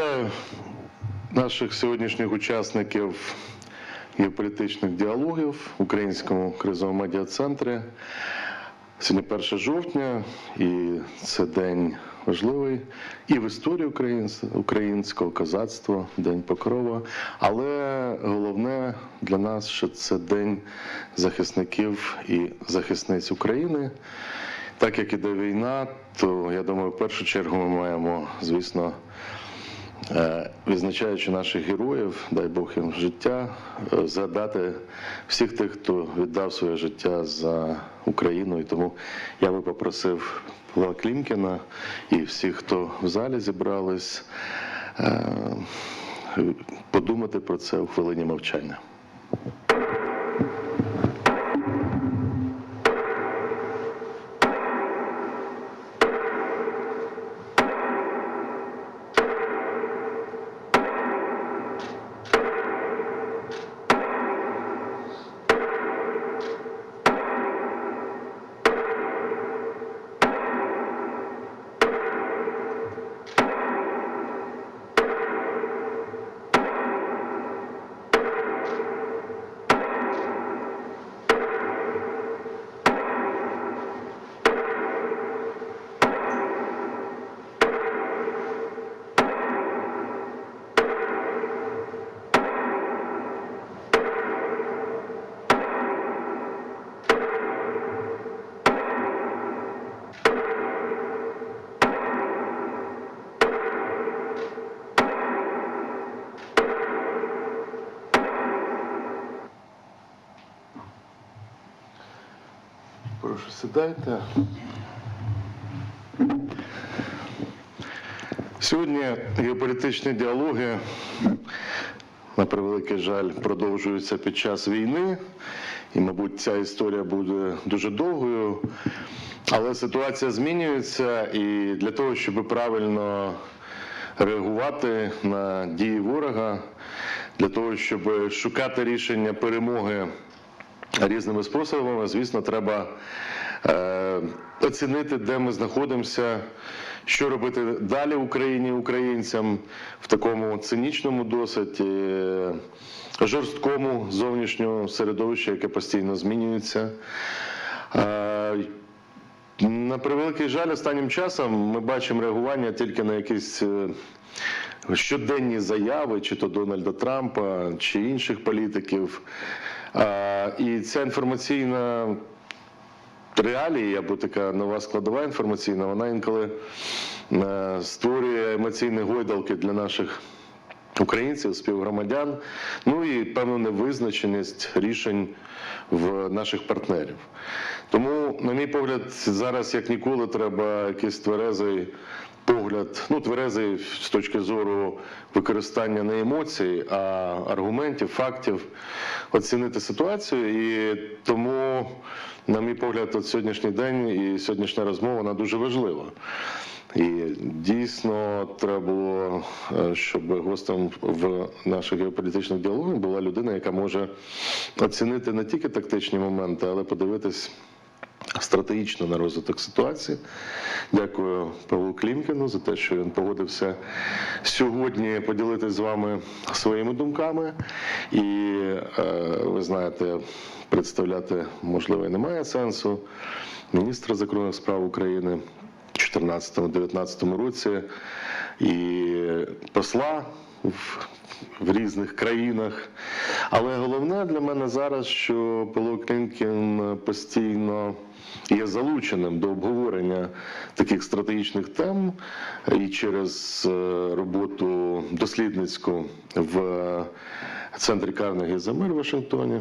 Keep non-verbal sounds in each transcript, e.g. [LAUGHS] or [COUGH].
Вітаю наших сьогоднішніх учасників геополітичних діалогів в Українському кризовому медіа-центрі. Сьогодні 1 жовтня, і це день важливий і в історії українського козацтва, День Покрова. Але головне для нас, що це день захисників і захисниць України. Так як іде війна, то я думаю, в першу чергу ми маємо, звісно, Е, Відзначаючи наших героїв, дай Бог їм життя, е, згадати всіх тих, хто віддав своє життя за Україну. І тому я би попросив Павла Клімкіна і всіх, хто в залі зібрались, е, подумати про це у хвилині мовчання. Прошу сідайте. Сьогодні геополітичні діалоги, на превеликий жаль, продовжуються під час війни. І, мабуть, ця історія буде дуже довгою. Але ситуація змінюється, і для того, щоб правильно реагувати на дії ворога, для того, щоб шукати рішення перемоги різними способами. Звісно, треба оцінити, де ми знаходимося, що робити далі Україні, українцям в такому цинічному, досить е, жорсткому зовнішньому середовищі, яке постійно змінюється. Е, на превеликий жаль, останнім часом ми бачимо реагування тільки на якісь е, щоденні заяви, чи то Дональда Трампа, чи інших політиків. І ця інформаційна реалія, або така нова складова інформаційна, вона інколи е, створює емоційні гойдалки для наших українців, співгромадян, ну і певну невизначеність рішень в наших партнерів. Тому, на мій погляд, зараз як ніколи треба якийсь тверезий погляд, ну тверезий з точки зору використання не емоцій, а аргументів, фактів, оцінити ситуацію. І тому, на мій погляд, от сьогоднішній день і сьогоднішня розмова вона дуже важлива. І дійсно треба було, е, щоб гостем в наших геополітичних діалогах була людина, яка може оцінити не тільки тактичні моменти, але подивитись стратегічно на розвиток ситуації. Дякую Павлу Клімкіну за те, що він погодився сьогодні поділитися з вами своїми думками. І е, ви знаєте, представляти можливо і немає сенсу міністра закордонних справ України. 2014-2019 році і посла в, в різних країнах. Але головне для мене зараз, що Павло Клінкін постійно є залученим до обговорення таких стратегічних тем і через е, роботу дослідницьку в центрі Карнегі за мир в Вашингтоні.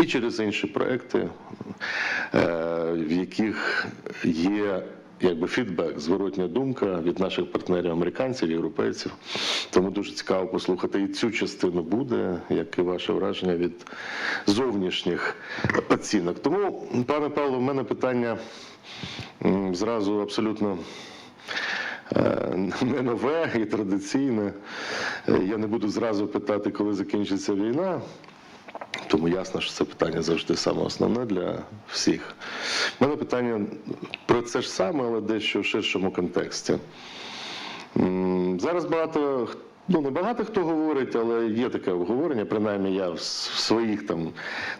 І через інші проекти, е, в яких є якби фідбек, зворотня думка від наших партнерів американців, європейців. Тому дуже цікаво послухати і цю частину буде, як і ваше враження від зовнішніх оцінок. Тому, пане Павло, в мене питання зразу абсолютно. е, Не нове і традиційне. Е, Я не буду зразу питати, коли закінчиться війна. Тому ясно, що це питання завжди саме основне для всіх. У мене питання про це ж саме, але дещо в ширшому контексті. Зараз багато, ну не багато хто говорить, але є таке обговорення, принаймні я в своїх там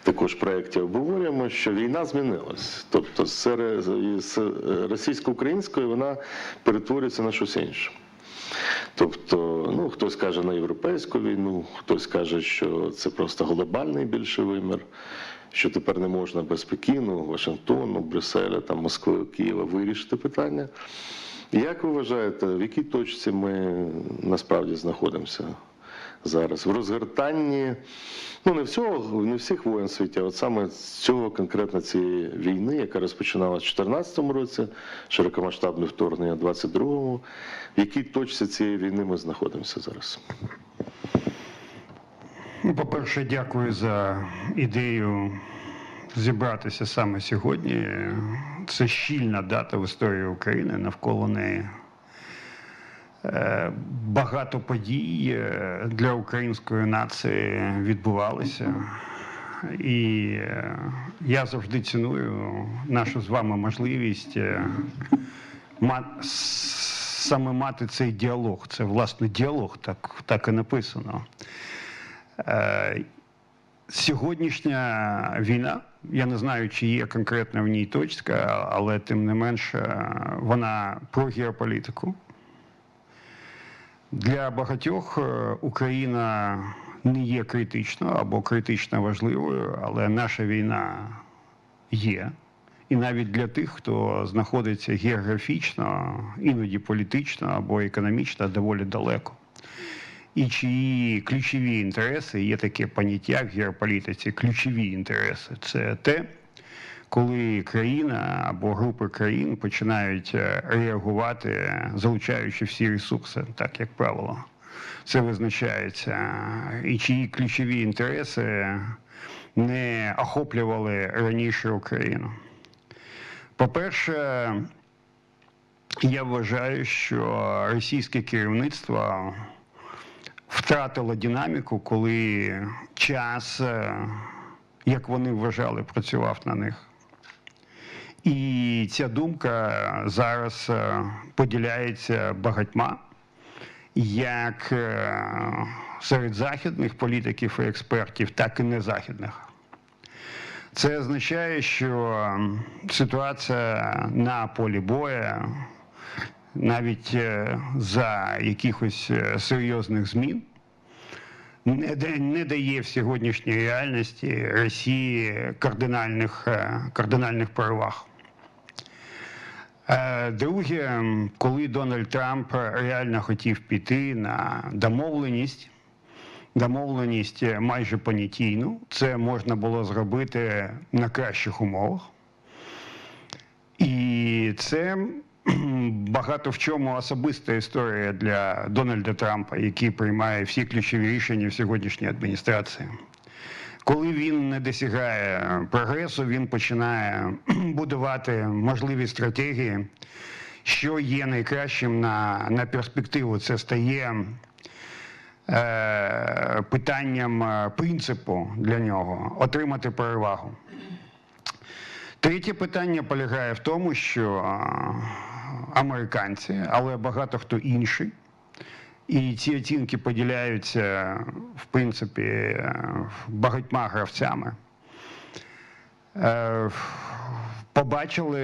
також проєкті обговорюємо, що війна змінилась. Тобто з е, російсько-української вона перетворюється на щось інше. Тобто, ну хтось каже на європейську війну, хтось каже, що це просто глобальний більший вимір, що тепер не можна без Пекіну, Вашингтону, Брюсселя, там, Москви, Києва вирішити питання. Як ви вважаєте, в якій точці ми насправді знаходимося зараз? В розгортанні, ну не всього, не всіх воєн світі, а от саме цього конкретно цієї війни, яка розпочиналася в 2014 році, широкомасштабне вторгнення в 22-му. В якій точці цієї війни ми знаходимося зараз? Ну, По-перше, дякую за ідею зібратися саме сьогодні. Це щільна дата в історії України навколо неї. Е, Багато подій е, для української нації відбувалися. І е, я завжди ціную нашу з вами можливість саме мати цей діалог. Це власне діалог, так, так і написано. Сьогоднішня війна, я не знаю, чи є конкретна в ній точка, але тим не менше вона про геополітику. Для багатьох е, Україна не є критичною або критично важливою, але наша війна є. І навіть для тих, хто знаходиться географічно, іноді політично або економічно доволі далеко і чиї ключові інтереси є таке поняття в геополітиці. Ключові інтереси це те, коли країна або групи країн починають е, реагувати, залучаючи всі ресурси, так як правило. Це визначається, і чиї ключові інтереси не охоплювали раніше Україну. По-перше, я вважаю, що російське керівництво втратило динаміку, коли час, е, як вони вважали, працював на них. І ця думка зараз е, поділяється багатьма, як е, серед західних політиків і експертів, так і незахідних. Це означає, що ситуація на полі бою навіть е, за якихось серйозних змін не да- не дає в сьогоднішній реальності Росії кардинальних, кардинальних переваг. Е, Друге, коли Дональд Трамп реально хотів піти на домовленість, домовленість майже понятійну, це можна було зробити на кращих умовах. І це багато в чому особиста історія для Дональда Трампа, який приймає всі ключові рішення в сьогоднішній адміністрації. Коли він не досягає прогресу, він починає [CLEARS THROAT] будувати можливі стратегії, що є найкращим на, на перспективу. Це стає е, питанням е, принципу для нього отримати перевагу. Третє питання полягає в тому, що е, американці, але багато хто інший, і ці оцінки поділяються, в принципі, багатьма гравцями. е, Побачили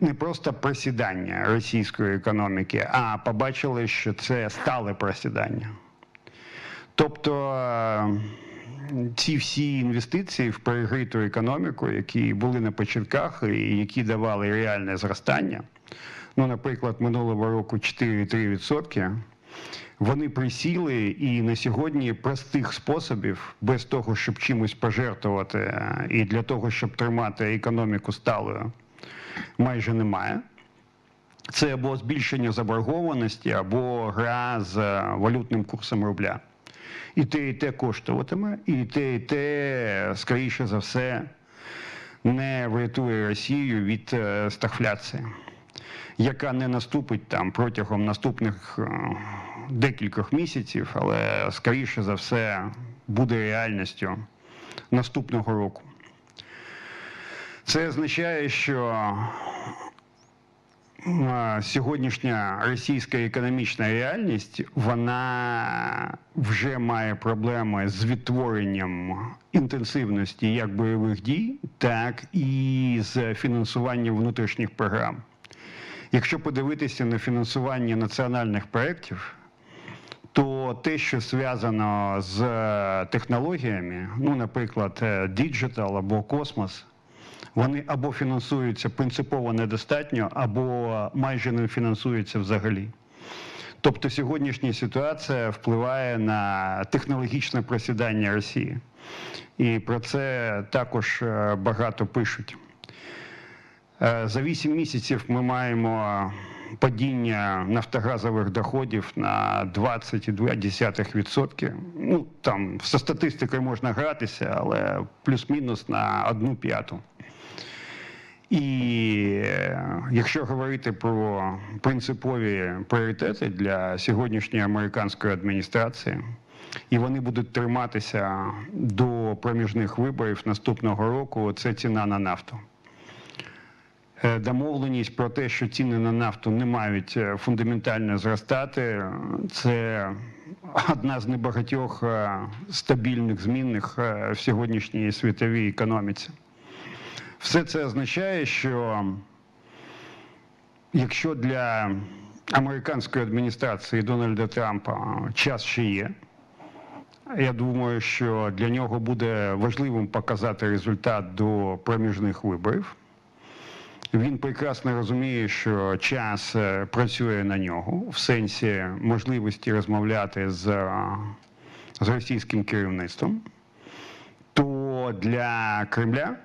не просто просідання російської економіки, а побачили, що це стале просідання. Тобто е, ці всі інвестиції в перегриту економіку, які були на початках і які давали реальне зростання, ну, наприклад, минулого року 4,3%, вони присіли і на сьогодні простих способів, без того, щоб чимось пожертвувати, і для того, щоб тримати економіку сталою, майже немає. Це або збільшення заборгованості, або гра з е, валютним курсом рубля. І те, і те коштуватиме, і те, і те, скоріше за все, не врятує Росію від е, стагфляції, яка не наступить там протягом наступних е, декількох місяців, але скоріше за все буде реальністю наступного року. Це означає, що е, сьогоднішня російська економічна реальність вона вже має проблеми з відтворенням інтенсивності як бойових дій, так і з фінансуванням внутрішніх програм. Якщо подивитися на фінансування національних проєктів, то те, що зв'язано з е, технологіями, ну, наприклад, е, діджитал або космос, вони або фінансуються принципово недостатньо, або майже не фінансуються взагалі. Тобто сьогоднішня ситуація впливає на технологічне просідання Росії. І про це також е, багато пишуть. Е, За 8 місяців ми маємо падіння нафтогазових доходів на 20,2%. Ну, там за статистикою можна гратися, але плюс-мінус на одну п'яту. І е, якщо говорити про принципові пріоритети для сьогоднішньої американської адміністрації, і вони будуть триматися до проміжних виборів наступного року, це ціна на нафту. Е, Домовленість про те, що ціни на нафту не мають е, фундаментально зростати, це одна з небагатьох е, стабільних змінних в сьогоднішній світовій економіці. Все це означає, що якщо для американської адміністрації Дональда Трампа час ще є, я думаю, що для нього буде важливим показати результат до проміжних виборів. Він прекрасно розуміє, що час е, працює на нього в сенсі можливості розмовляти з, е, з російським керівництвом. То для Кремля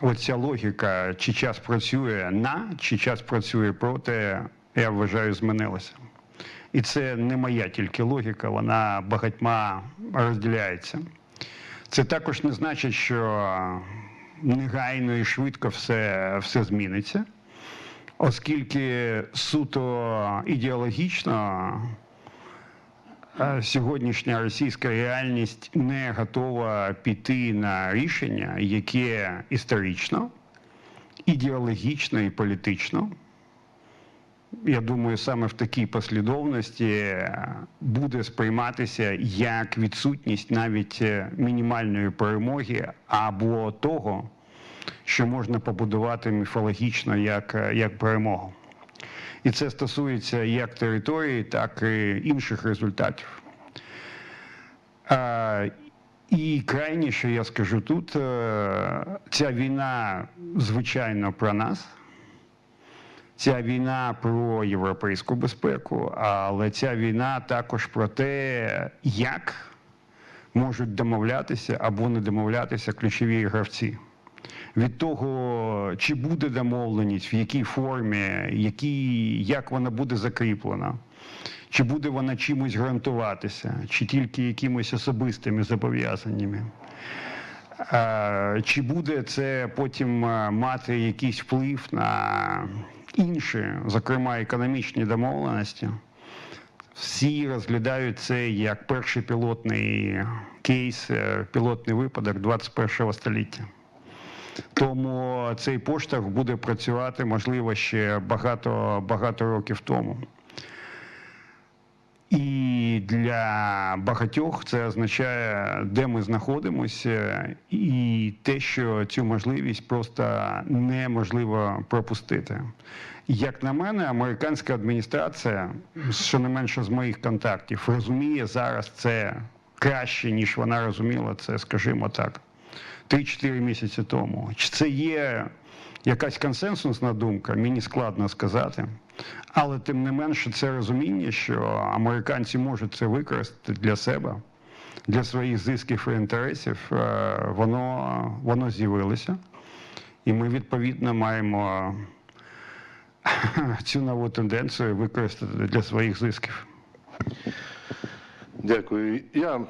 оця логіка, чи час працює на, чи час працює проти, я вважаю, змінилася. І це не моя тільки логіка, вона багатьма розділяється. Це також не значить, що негайно і швидко все, все зміниться, оскільки суто ідеологічно е, сьогоднішня російська реальність не готова піти на рішення, яке історично, ідеологічно і політично. Я думаю, саме в такій послідовності е, буде сприйматися як відсутність навіть е, мінімальної перемоги або того, що можна побудувати міфологічно як, е, як перемогу. І це стосується як території, так і інших результатів. І крайніше я скажу тут: ця війна, звичайно, про нас. Ця війна про європейську безпеку, але ця війна також про те, як можуть домовлятися або не домовлятися ключові гравці. Від того, чи буде домовленість, в якій формі, які, як вона буде закріплена, чи буде вона чимось гарантуватися, чи тільки якимось особистими зобов'язаннями. Чи буде це потім мати якийсь вплив на інші, зокрема економічні домовленості? Всі розглядають це як перший пілотний кейс, е, пілотний випадок 21 століття. Тому цей поштовх буде працювати, можливо, ще багато, багато років тому. І для багатьох це означає, де ми знаходимося, і те, що цю можливість просто неможливо пропустити. Як на мене, американська адміністрація, щонайменше з моїх контактів, розуміє зараз це краще, ніж вона розуміла це, скажімо так, 3-4 місяці тому. Чи це є якась консенсусна думка, мені складно сказати. Але тим не менше, це розуміння, що американці можуть це використати для себе, для своїх зисків і інтересів, е, воно, воно з'явилося. І ми відповідно маємо [LAUGHS] цю нову тенденцію використати для своїх зисків. Дякую. Я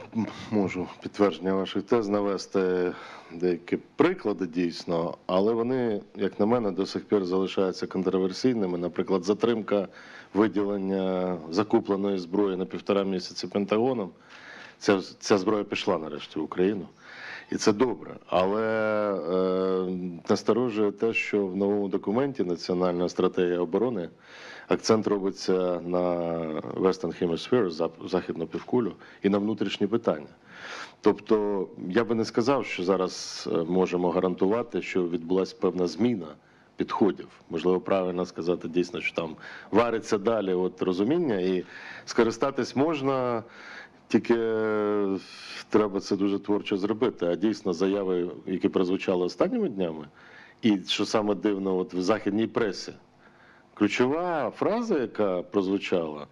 можу підтвердження ваших тез навести деякі приклади дійсно, але вони, як на мене, до сих пір залишаються контроверсійними. Наприклад, затримка виділення закупленої зброї на півтора місяці Пентагоном. Ця, ця зброя пішла нарешті в Україну. І це добре. Але е, насторожує те, що в новому документі Національна стратегія оборони акцент робиться на Western Hemisphere, західну півкулю, і на внутрішні питання. Тобто, я би не сказав, що зараз е, можемо гарантувати, що відбулася певна зміна підходів. Можливо, правильно сказати дійсно, що там вариться далі от розуміння, і скористатись можна, тільки е, треба це дуже творчо зробити. А дійсно, заяви, які прозвучали останніми днями, і що саме дивно, от в західній пресі, ключова фраза, яка прозвучала,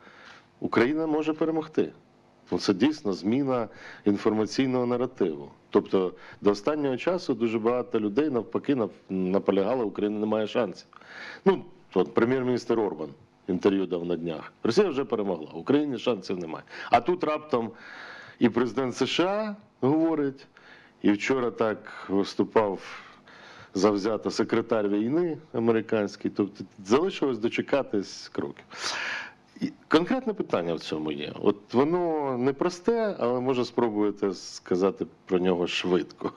Україна може перемогти. Ну, це дійсно зміна інформаційного наративу. Тобто до останнього часу дуже багато людей навпаки нав- наполягали, Україна не має шансів. Ну, от прем'єр-міністр Орбан інтерв'ю дав на днях. Росія вже перемогла, Україні шансів немає. А тут раптом і президент США говорить, і вчора так виступав завзято секретар війни американський. Тобто залишилось дочекатись кроків. І Конкретне питання в цьому є. От воно не просте, але може спробуєте сказати про нього швидко.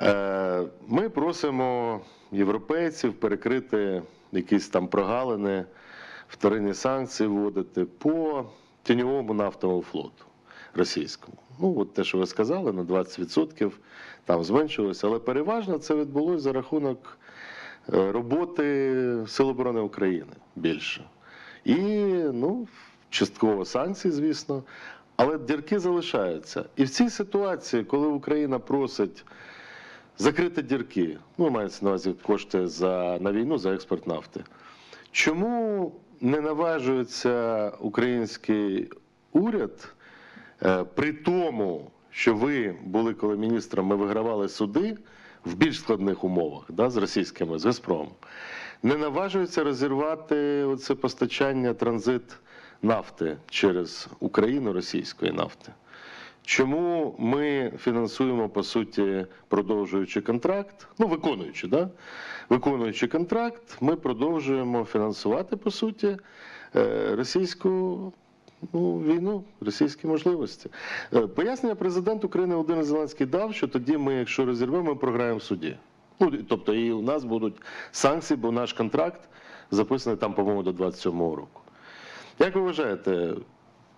Е, Ми просимо європейців перекрити якісь там прогалини, вторинні санкції вводити по тіньовому нафтовому флоту російському. Ну, от те, що ви сказали, на 20% там зменшилося, але переважно це відбулося за рахунок е, роботи Сил оборони України більше. І ну, частково санкції, звісно. Але дірки залишаються. І в цій ситуації, коли Україна просить закрити дірки, ну, мається на увазі кошти за, на війну за експорт нафти, чому не наважується український уряд при тому, що ви були коли міністром, ми вигравали суди в більш складних умовах да, з російськими, з Газпромом, не наважується розірвати оце постачання транзит нафти через Україну російської нафти. Чому ми фінансуємо, по суті, продовжуючи контракт, ну, виконуючи, да? виконуючи контракт, ми продовжуємо фінансувати, по суті, е, російську ну, війну, російські можливості. Е, Пояснення президент України Володимир Зеленський дав, що тоді ми, якщо розірвемо, ми програємо в суді. Ну, тобто, і у нас будуть санкції, бо наш контракт записаний там, по-моєму, до 27-го року. Як ви вважаєте, в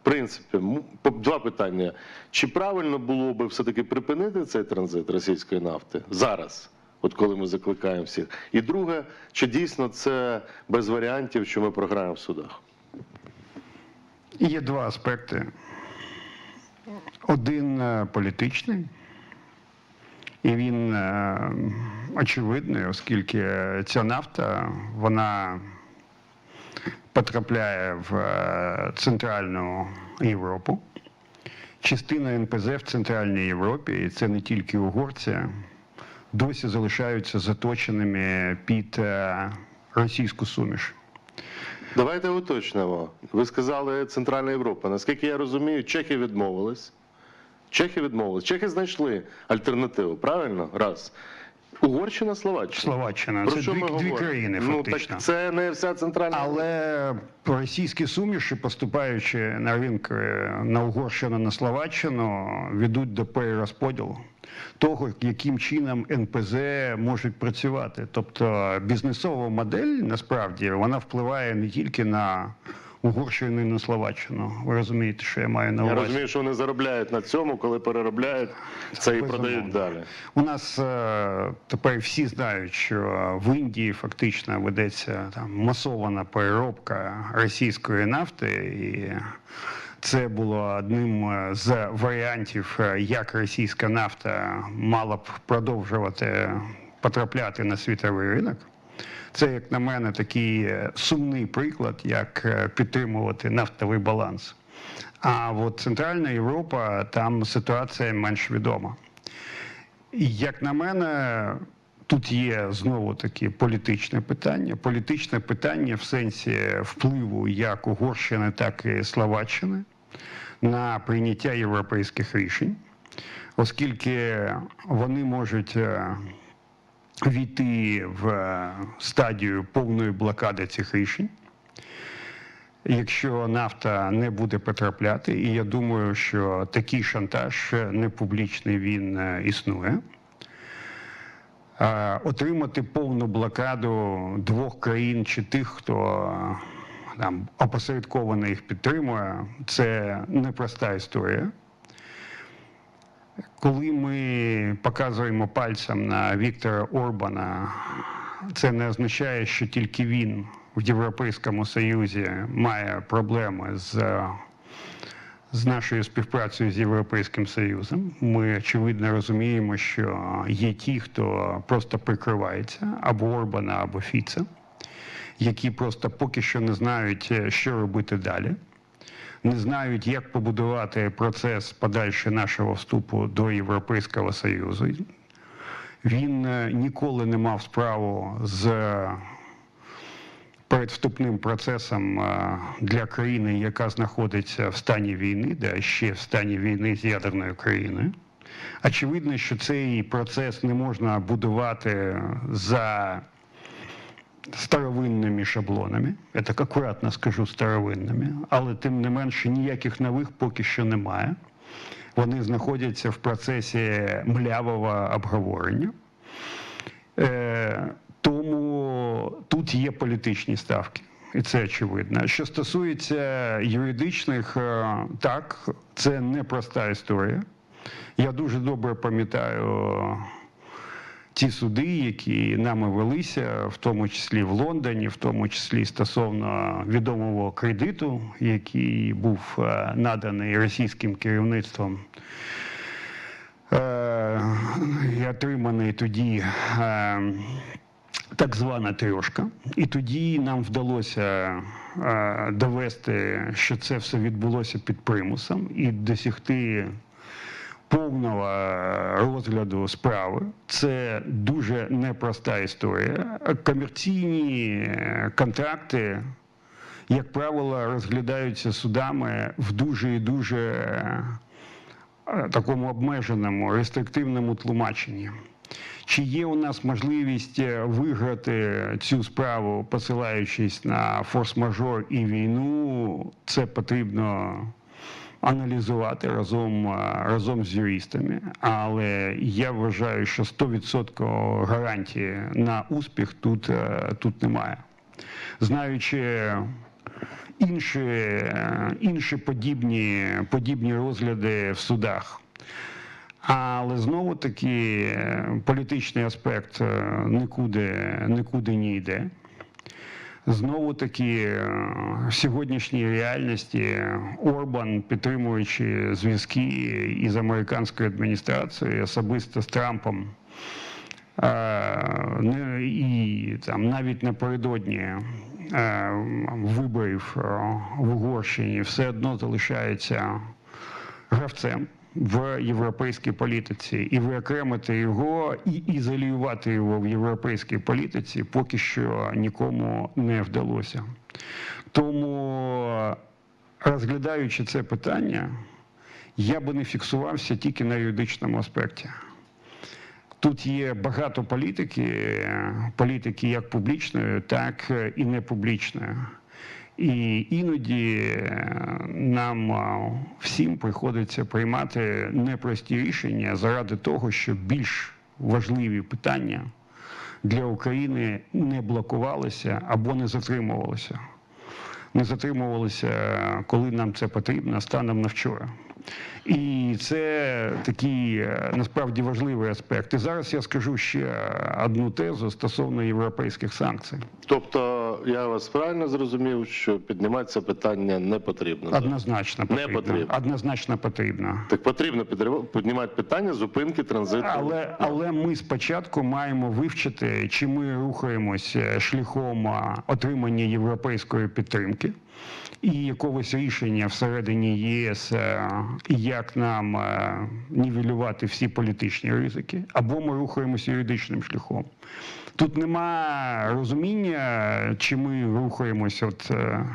принципі, два питання. Чи правильно було би все-таки припинити цей транзит російської нафти зараз, от коли ми закликаємо всіх? І друге, чи дійсно це без варіантів, що ми програємо в судах? Є два аспекти. Один е, політичний, і він е, очевидний, оскільки ця нафта вона потрапляє в е, Центральну Європу. Частина НПЗ в Центральній Європі, і це не тільки угорці, досі залишаються заточеними під російську суміш. Давайте уточнимо. Ви сказали Центральна Європа. Наскільки я розумію, чехи відмовились. Чехи відмовились. Чехи знайшли альтернативу, правильно? Раз. Угорщина, Словаччина. Словаччина Про це що дві, ми дві країни, Ну фактично. так це не вся центральна Але російські суміші, поступаючи на ринки на Угорщину, на Словаччину, ведуть до перерозподілу того, яким чином НПЗ можуть працювати. Тобто бізнесова модель насправді вона впливає не тільки на Угорщину і на Словаччину. Ви розумієте, що я маю на Я увазі? розумію, що вони заробляють на цьому, коли переробляють це і продають далі. У нас е, тепер всі знають, що в Індії фактично ведеться там масована переробка російської нафти, і це було одним е, з варіантів, е, як російська нафта мала б продовжувати потрапляти на світовий ринок. Це, як на мене, такий е, сумний приклад, як підтримувати нафтовий баланс. А от Центральна Європа там ситуація менш відома. Як на мене, тут є знову таки політичне питання. Політичне питання в сенсі впливу як Угорщини, так і Словаччини на прийняття європейських рішень, оскільки вони можуть е, війти в е, стадію повної блокади цих рішень. якщо нафта не буде потрапляти. І я думаю, що такий шантаж е, не публічний він існує. Е, Отримати повну блокаду двох країн чи тих, хто е, там опосередковано їх підтримує, це непроста історія. Коли ми показуємо пальцем на Віктора Орбана, це не означає, що тільки він в Європейському Союзі має проблеми з, з нашою співпрацею з Європейським Союзом. Ми очевидно розуміємо, що є ті, хто просто прикривається або Орбана, або Фіца, які просто поки що не знають, що робити далі не знають, як побудувати процес подальше нашого вступу до Європейського Союзу. Він е, ніколи не мав справу з передвступним процесом е, для країни, яка знаходиться в стані війни, да ще в стані війни з ядерною країною. Очевидно, що цей процес не можна будувати за старовинними шаблонами. Я так акуратно скажу старовинними, але тим не менше ніяких нових поки що немає. Вони знаходяться в процесі млявого обговорення. Тут є політичні ставки, і це очевидно. Що стосується юридичних, е, так, це непроста історія. Я дуже добре пам'ятаю ті суди, які нами велися, в тому числі в Лондоні, в тому числі стосовно відомого кредиту, який був е, наданий російським керівництвом. е, І отриманий тоді так звана трьошка. І тоді нам вдалося е, довести, що це все відбулося під примусом, і досягти повного розгляду справи. Це дуже непроста історія. Комерційні е, контракти, як правило, розглядаються судами в дуже і дуже е, такому обмеженому, рестриктивному тлумаченні. Чи є у нас можливість е, виграти цю справу, посилаючись на форс-мажор і війну, це потрібно аналізувати разом, е, разом з юристами. Але я вважаю, що 100% гарантії на успіх тут, е, тут немає. Знаючи інші, інші подібні, подібні розгляди в судах. Але знову таки е, політичний аспект е, нікуди, нікуди не йде. Знову таки, е, в сьогоднішній реальності Орбан, підтримуючи зв'язки із американською адміністрацією, особисто з Трампом, е, і там навіть напередодні е, виборів е, в Угорщині все одно залишається гравцем в європейській політиці, і виокремити його і ізолювати його в європейській політиці поки що нікому не вдалося. Тому, розглядаючи це питання, я би не фіксувався тільки на юридичному аспекті. Тут є багато політики, політики як публічної, так і непублічної. І іноді е, нам е, всім приходиться приймати непрості рішення заради того, щоб більш важливі питання для України не блокувалися або не затримувалися. Не затримувалися, коли нам це потрібно, станом на вчора. І це такий е, насправді важливий аспект. І зараз я скажу ще одну тезу стосовно європейських санкцій. Тобто, я вас правильно зрозумів, що піднімати це питання не потрібно. Однозначно Не потрібно. потрібно. Однозначно потрібно. Так потрібно піднімати питання зупинки транзиту. Але, але ми спочатку маємо вивчити, чи ми рухаємося шляхом отримання європейської підтримки і якогось рішення всередині єС, е, як нам е, нівелювати всі політичні ризики, або ми рухаємося юридичним шляхом. Тут нема розуміння, чи ми рухаємося от, е,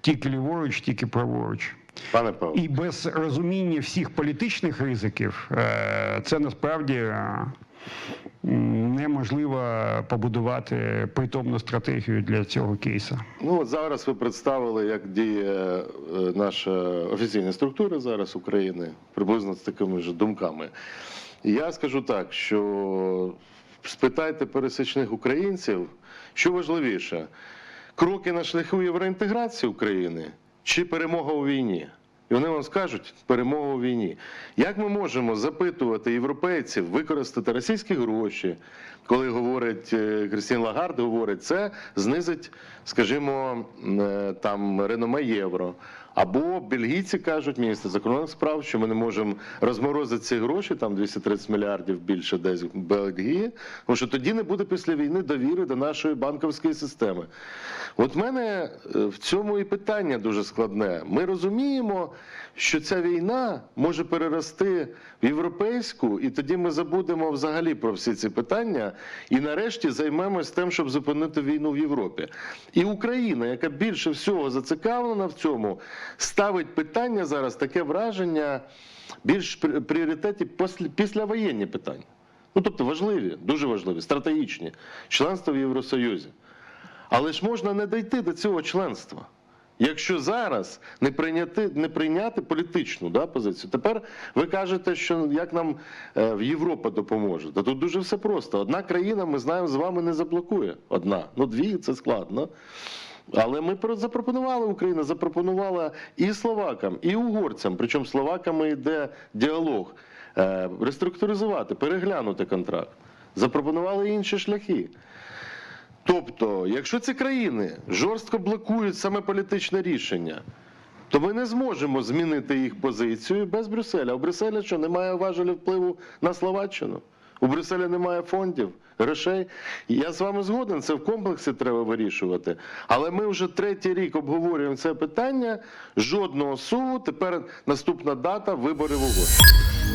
тільки ліворуч, тільки праворуч. Пане Павло, І без розуміння всіх політичних ризиків це насправді неможливо побудувати притомну стратегію для цього кейсу. Ну от зараз ви представили, як діє е, наша офіційна структура зараз України, приблизно з такими ж думками. Я скажу так, що спитайте пересічних українців, що важливіше: кроки на шляху євроінтеграції України чи перемога у війні? І вони вам скажуть перемогу у війні. Як ми можемо запитувати європейців використати російські гроші, коли говорить е, Кристін Лагард, говорить, це знизить, скажімо, е, там реноме євро. Або бельгійці кажуть, міністр закордонних справ, що ми не можемо розморозити ці гроші, там 230 мільярдів більше десь в Бельгії, тому що тоді не буде після війни довіри до нашої банківської системи. От в мене е, в цьому і питання дуже складне. Ми розуміємо, що ця війна може перерости в європейську, і тоді ми забудемо взагалі про всі ці питання, і нарешті займемось тим, щоб зупинити війну в Європі. І Україна, яка більше всього зацікавлена в цьому, ставить питання зараз таке враження більш пріоритеті післявоєнні питання. Ну тобто важливі, дуже важливі, стратегічні членство в Євросоюзі. Але ж можна не дійти до цього членства. Якщо зараз не прийняти, не прийняти політичну да, позицію, тепер ви кажете, що як нам е, в Європа допоможе. Та тут дуже все просто. Одна країна, ми знаємо, з вами не заблокує. Одна. Ну, дві це складно. Але ми запропонували, Україна запропонувала і словакам, і угорцям, причому словаками йде діалог, е, реструктуризувати, переглянути контракт. Запропонували інші шляхи. Тобто, якщо ці країни жорстко блокують саме політичне рішення, то ми не зможемо змінити їх позицію без Брюсселя. У Брюсселя що немає важелі впливу на Словаччину? У Брюсселя немає фондів, грошей. Я з вами згоден, це в комплексі треба вирішувати. Але ми вже третій рік обговорюємо це питання. Жодного суву. Тепер наступна дата вибори в угоді.